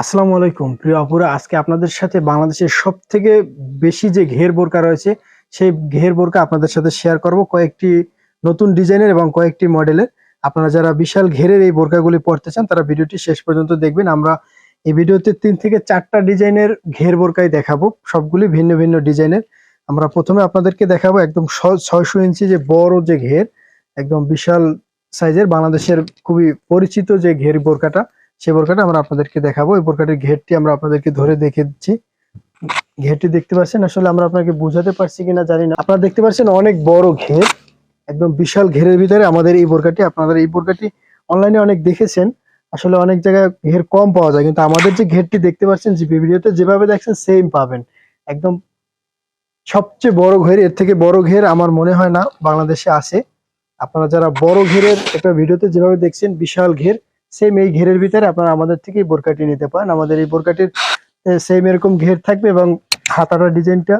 আসসালামু আলাইকুম। প্রিয় অপুরা আজকে আপনাদের সাথে বাংলাদেশের সব থেকে বেশি যে ঘের বোরকা রয়েছে, সেই ঘের বোরকা আপনাদের সাথে শেয়ার করব কয়েকটি নতুন ডিজাইনের এবং কয়েকটি মডেলের। আপনারা যারা বিশাল ঘেরের এই বোরকাগুলি পড়তে চান, তারা ভিডিওটি শেষ পর্যন্ত দেখবেন। আমরা এই ভিডিওতে তিন থেকে চারটা ডিজাইনের ঘের বোরকাই দেখাবো, সবগুলি ভিন্ন ভিন্ন ডিজাইনের। আমরা প্রথমে আপনাদেরকে দেখাবো একদম ছয়শো ইঞ্চি যে বড় যে ঘের, একদম বিশাল সাইজের, বাংলাদেশের খুবই পরিচিত যে ঘের বোরকাটা। সেই বোরকাটা আমরা আপনাদেরকে দেখাবো। এই বোরকাটির ঘেরটি আমরা আপনাদেরকে ধরে দেখে দিচ্ছি। ঘেরটি দেখতে পাচ্ছেন? আসলে আমরা আপনাকে বুঝাতে পারছি কিনা জানি না। আপনারা দেখতে পাচ্ছেন অনেক বড় ঘের, একদম বিশাল ঘেরের ভিতরে আমাদের এই বোরকাটি আপনাদের এই বোরকাটি অনলাইনে অনেক দেখেছেন। আসলে অনেক জায়গায় ঘের কম পাওয়া যায়। কিন্তু আমাদের যে ঘেরটি দেখতে পাচ্ছেন যে ভিডিওতে, যেভাবে দেখছেন সেম পাবেন। একদম সবচেয়ে বড় ঘের, এর থেকে বড় ঘের আমার মনে হয় না বাংলাদেশে আছে। আপনারা যারা বড় ঘেরের একটা ভিডিওতে যেভাবে দেখছেন, বিশাল ঘের সেম এই ঘেরের ভিতরে আপনারা আমাদের থেকে বোরকাটি নিতে পারেন। আমাদের এই বোরকাটির সেম এরকম ঘের থাকবে এবং হাতাটার ডিজাইনটা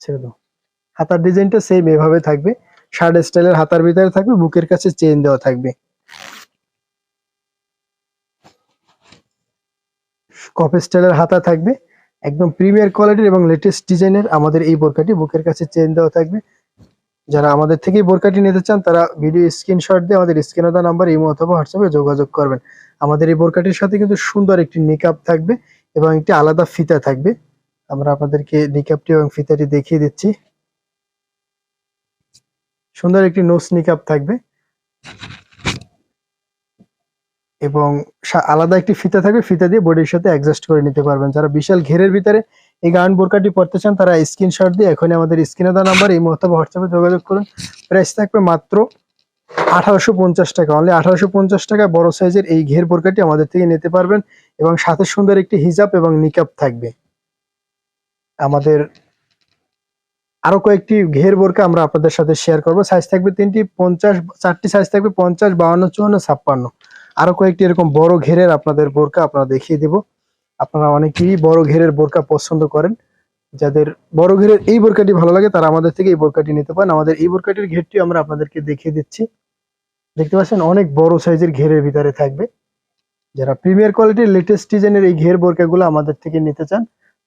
ছেড়ে দাও। হাতার ডিজাইনটা সেম এভাবে থাকবে। শার্ট স্টাইলের হাতার ভিতরে থাকবে, বুকের কাছে চেন দেওয়া থাকবে। কফ স্টাইলের হাতা থাকবে। একদম প্রিমিয়ার কোয়ালিটির এবং লেটেস্ট ডিজাইনের আমাদের এই বোরকাটি বুকের কাছে চেন দেওয়া থাকবে। যারা আমাদের থেকে বোরকাটি নিতে চান, তারা ভিডিও স্ক্রিনশট দিয়ে আমাদের স্ক্রিনে নাম্বার ইমো অথবা হোয়াটসঅ্যাপে যোগাযোগ করবেন। আমাদের এই বোরকাটির সাথে কিন্তু সুন্দর একটি নিকাপ থাকবে এবং একটি আলাদা ফিতা থাকবে। আমরা আপনাদেরকে নিকাপটি এবং ফিতাটি দেখিয়ে দিচ্ছি। সুন্দর একটি নোস নিকাপ থাকবে। এবং আলাদা একটি ফিতা থাকবে। ফিতা দিয়ে বডির সাথে অ্যাডজাস্ট করে নিতে পারবেন। যারা বিশাল ঘেরের ভিতরে এই গাউন বোরকাটি পড়তে চান, তারা স্ক্রিনশট দিয়ে এখনই আমাদের স্ক্রিনে দেওয়া নাম্বার এই মুহূর্তে হোয়াটসঅ্যাপে যোগাযোগ করুন। প্রাইস থাকবে মাত্র আঠারোশো পঞ্চাশ টাকা। অনলি আঠারোশো পঞ্চাশ টাকা বড় সাইজের এই ঘের বোরকাটি আমাদের থেকে নিতে পারবেন এবং সাথে সুন্দর একটি হিজাব এবং নিকাপ থাকবে। আমাদের আরও কয়েকটি ঘের বোরকা আমরা আপনাদের সাথে শেয়ার করব। সাইজ থাকবে তিনটি, পঞ্চাশ, চারটি সাইজ থাকবে পঞ্চাশ, বাউন্ন, চুয়ান্ন, ছাপ্পান্ন। আরও কয়েকটি এরকম বড় ঘেরের আপনাদের বোরকা আপনারা দেখিয়ে দেব। আপনারা অনেকেই বড় ঘেরের বোরকা পছন্দ করেন। যাদের বড় ঘেরের এই বোরকাটি ভালো লাগে, তারা আমাদের থেকে এই বোরকাটি নিতে পারেন। আমাদের এই বোরকাটির ঘেরটি আমরা আপনাদেরকে দেখিয়ে দিচ্ছি। দেখতে পাচ্ছেন, অনেক বড় সাইজের ঘেরের ভিতরে থাকবে। যারা প্রিমিয়ার কোয়ালিটির লেটেস্ট ডিজাইনের এই ঘের বোরকাগুলো আমাদের থেকে নিতে চান,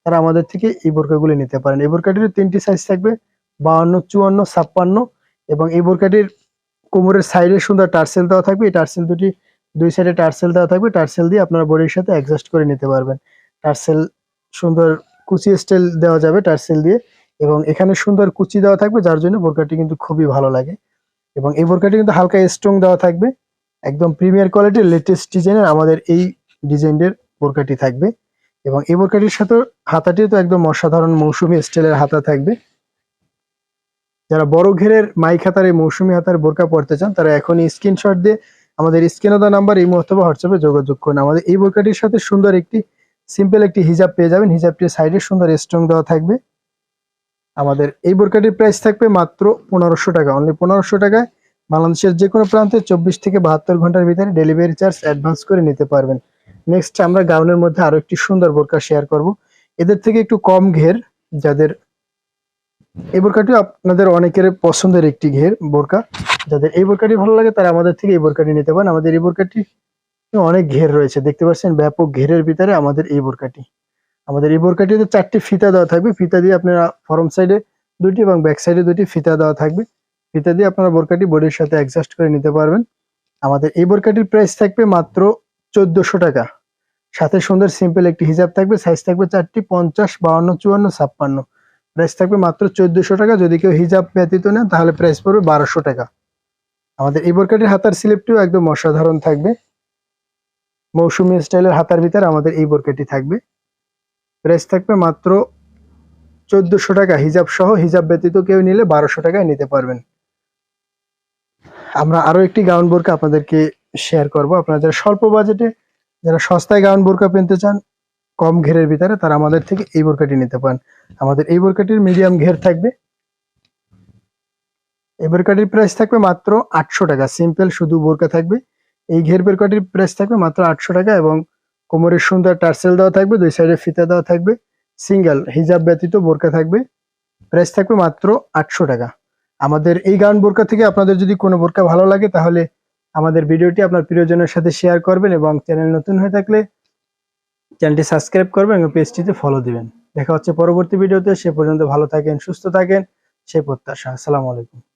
তারা আমাদের থেকে এই বোরকাগুলো নিতে পারেন। এই বোরকাটির তিনটি সাইজ থাকবে, বাউন্ন, চুয়ান্ন, ছাপ্পান্ন এবং এই বোরকাটির কোমরের সাইডে সুন্দর টার্সেল দেওয়া থাকবে। এই টার্সেল দুটি দুই সাইডে টার্সেল দেওয়া থাকবে। টার্সেল দিয়ে আপনার বডির সাথে অ্যাডজাস্ট করে নিতে পারবেন। টার্সেল সুন্দর কুচি স্টাইল দেওয়া যাবে টার্সেল দিয়ে এবং এখানে সুন্দর কুচি দেওয়া থাকবে, যার জন্য বোরকাটি কিন্তু খুবই ভালো লাগে। এবং এই বোরকাটি কিন্তু হালকা স্ট্রং দেওয়া থাকবে। একদম প্রিমিয়ার কোয়ালিটির লেটেস্ট ডিজাইনের আমাদের এই ডিজাইনের বোরকাটি থাকবে। এবং এই বোরকাটির সাথে হাতাটিও তো একদম অসাধারণ মৌসুমি স্টাইলের হাতা থাকবে। যারা বড় ঘেরের মাইক হাতার এই মৌসুমি হাতার বোরকা পড়তে চান, তারা এখনই স্ক্রিনশট দিয়ে আমাদের স্ক্রিনে দেওয়া নাম্বার এই মুহূর্তে হোয়াটসঅ্যাপে যোগাযোগ করুন। আমাদের এই বোরকাটির সাথে সুন্দর একটি সিম্পল একটি হিজাব পেয়ে যাবেন। হিজাবটির সাইডে সুন্দর স্ট্রং দেওয়া থাকবে। আমাদের এই বোরকাটির প্রাইস থাকবে মাত্র পনেরোশো টাকা। অনলি পনেরোশো টাকায় বাংলাদেশের যে কোনো প্রান্তে চব্বিশ থেকে বাহাত্তর ঘণ্টার ভিতরে ডেলিভারি চার্জ অ্যাডভান্স করে নিতে পারবেন। নেক্সট আমরা গাউনের মধ্যে আরও একটি সুন্দর বোরকা শেয়ার করব। এদের থেকে একটু কম ঘের, যাদের এই বোরকাটি আপনাদের অনেকের পছন্দের একটি ঘের বোরকা। যাদের এই বোরকাটি ভালো লাগে, তারা আমাদের থেকে এই বোরকাটি নিতে পারেন। আমাদের এই বোরকাটি অনেক ঘের রয়েছে। দেখতে পাচ্ছেন ব্যাপক ঘেরের ভিতরে আমাদের এই বোরকাটি। আমাদের এই বোরকাটিতে চারটি ফিতা দেওয়া থাকবে। ফিতা দিয়ে আপনারা ফরম সাইডে দুটি এবং ব্যাক সাইডে দুটি ফিতা দেওয়া থাকবে। ফিতা দিয়ে আপনারা বোরকাটি বডির সাথে অ্যাডজাস্ট করে নিতে পারবেন। আমাদের এই বোরকাটির প্রাইস থাকবে মাত্র চোদ্দশো টাকা। সাথে সুন্দর সিম্পল একটি হিজাব থাকবে। সাইজ থাকবে চারটি, পঞ্চাশ, বাউন্ন, চুয়ান্ন, ছাপ্পান্ন। প্রাইস থাকবে মাত্র চোদ্দশো টাকা। যদি কেউ হিজাব ব্যতীত নেন, তাহলে প্রাইস পড়বে বারোশো টাকা। আমাদের এই বোরকাটির হাতার স্লিপটিও একদম অসাধারণ থাকবে। মৌসুমি স্টাইলের হাতার ভিতরে আমাদের এই বোরকাটি থাকবে। প্রাইস থাকবে মাত্র চোদ্দশো টাকা হিজাব সহ। হিজাব ব্যতীত কেউ নিলে বারোশো টাকায় নিতে পারবেন। আমরা আরও একটি গাউন বোরকা আপনাদেরকে শেয়ার করব। আপনারা যারা স্বল্প বাজেটে, যারা সস্তায় গাউন বোরকা পেতে চান, কম ঘেরের ভিতরে তারা আমাদের থেকে এই বোরকাটি নিতে পারেন। আমাদের এই বোরকাটির মিডিয়াম ঘের থাকবে। এই বোরকাটির প্রাইস থাকবে মাত্র আটশো টাকা। সিম্পল শুধু বোরকা থাকবে। এই ঘের বোরকাটির প্রাইস থাকবে মাত্র আটশো টাকা এবং কোমরের সুন্দর টার্সেল দেওয়া থাকবে, দুই সাইডে ফিতা দেওয়া থাকবে, সিঙ্গেল হিজাব ব্যতীত বোরকা থাকবে। প্রাইস থাকবে মাত্র আটশো টাকা। আমাদের এই গাউন বোরকা থেকে আপনাদের যদি কোনো বোরকা ভালো লাগে তাহলে আমাদের ভিডিওটি আপনার প্রিয়জনের সাথে শেয়ার করবেন এবং চ্যানেল নতুন হয়ে থাকলে চ্যানেলটি সাবস্ক্রাইব করবেন এবং পেজটিতে ফলো দিবেন। দেখা হচ্ছে পরবর্তী ভিডিওতে। সে পর্যন্ত ভালো থাকেন, সুস্থ থাকেন। সেই প্রত্যাশা। আসসালামু আলাইকুম।